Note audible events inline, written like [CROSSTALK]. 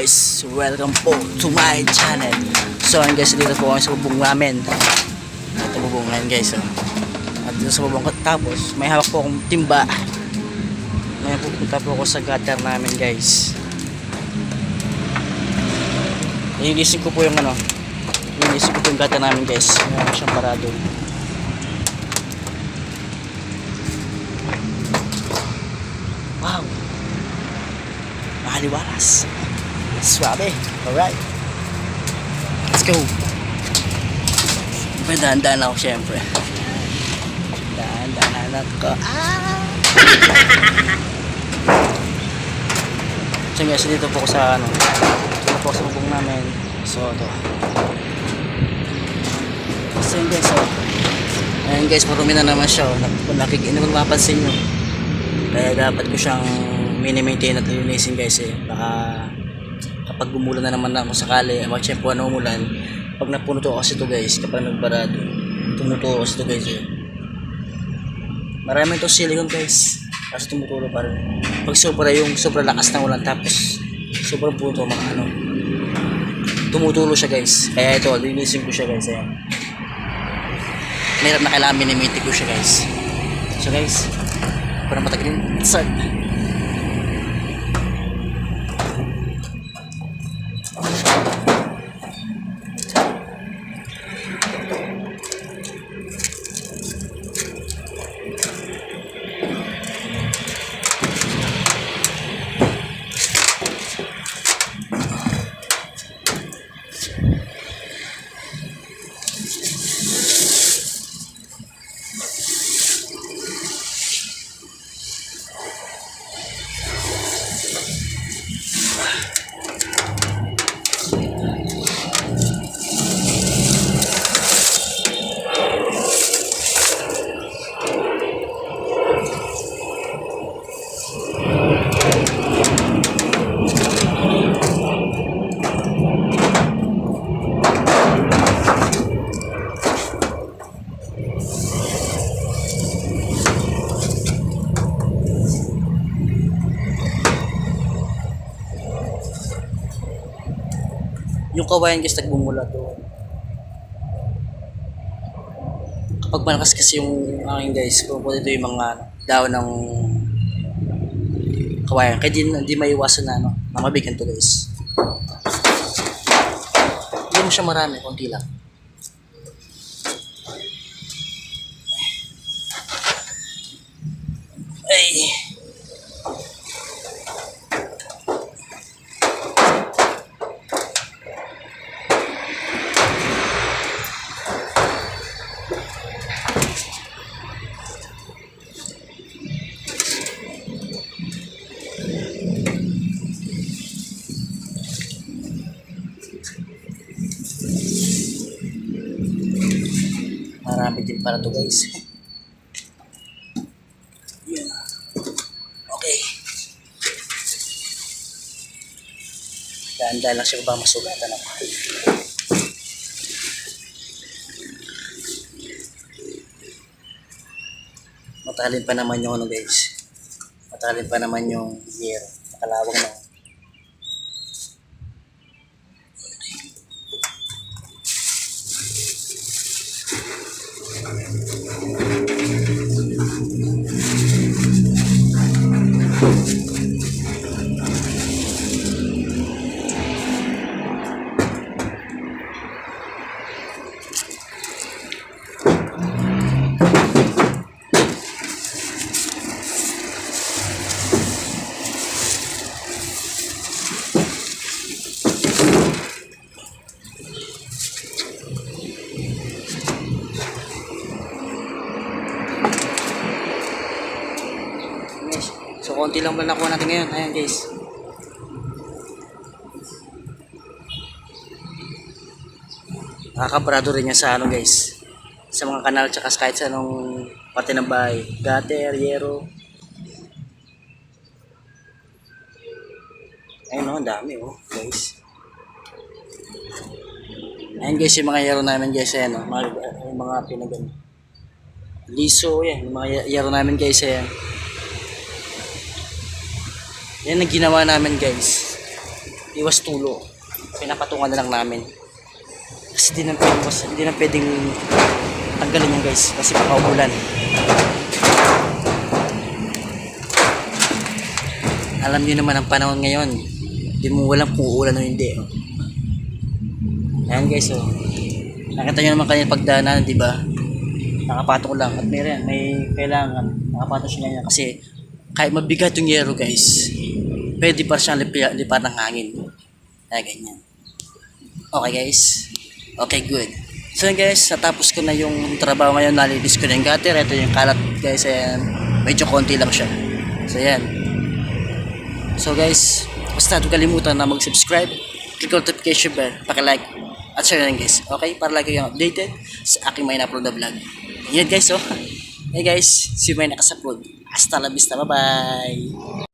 guys, welcome po to my channel. So ayun guys, dito po kami sa bubong namin. Ito bubong ngayon guys oh. At dito sa bubong tapos may hawak po akong timba. May pupunta po ako sa gutter namin guys. Linisin ko po yung ano Linisin ko po yung gutter namin guys. Meron siyang parado. Wow. Nakaliwalas Swabe Alright Let's go. Siyempre dahan-dahan ako syempre. Dahan-dahan ako Ah! [LAUGHS] So guys dito po ako sa ano Dito po sa bubong namin. So ito. So yun guys oh. Ayan guys marumi na naman siya. Kung nakik- hindi mo mapapansin nyo kaya dapat ko siyang mini-maintain at linisin guys eh. Baka kapag gumulan na naman na kung sakali, mga tiyempo ano umulan, pag napuno to kasi to guys, kapag nagbarado, tumutulo kasi to guys eh. Marami to silicone guys. Kasi tumutulo pa rin. Pag sobra yung sobra lakas ng ulan tapos sobrang puto mga ano. Tumutulo siya guys. Kaya ito, linisin ko siya guys. Ayan. Mahirap na kailangan mini-maintain ko siya guys. So guys, para matagalin start kawayan guys nagbumula doon. Kapag malakas kasi yung aking guys pupunta dito yung mga daon ng kawayan. Kaya di, di maiwasan na ano na mabigan to guys. Hindi mo siya marami konti lang Din para to guys. Yun. Okay. Daan-daan lang siya ba masugatan ako. Matalin pa naman yung ano guys. Matalin pa naman yung year. Makalawang na. Konti lang ba nakuha natin ngayon? Ayan, guys. Nakakabrado rin yan sa ano, guys. Sa mga kanal, tsaka kahit sa anong parte ng bahay. Gutter, yero. Ayun, no, ang dami, oh, guys. Ayan, guys, yung mga yero namin, guys. Ayan, oh, mga, mga pinagan. Liso, yan. Yung mga yero namin, guys. Ayan. Yan ang ginawa namin guys. iwas tulo. Pinapatungan na lang namin. Kasi di na pwedeng, hindi na pwedeng tanggalin yan guys kasi baka umulan. Alam niyo naman ang panahon ngayon. Hindi mo walang kung uulan o hindi. Oh. Ayan guys, oh. Nakita niyo naman kanina pagdaanan, di ba? Nakapatong lang. At meron, may kailangan. Nakapatong siya niya kasi kahit mabigat yung yero guys, pwede pa siyang lipa, lipa ng hangin. Kaya ganyan. Okay guys. Okay, good. So guys, natapos ko na yung trabaho ngayon, nalilis ko na yung gutter. Ito yung kalat guys, ayan. Medyo konti lang siya. So yan. So guys, basta huwag kalimutan na mag-subscribe, click notification bell, paki-like, at share rin guys. Okay? Para lagi kayong updated sa aking may na-upload na vlog. Yan guys, oh. Hey guys, si may nakasupload. Hasta la vista. Bye-bye.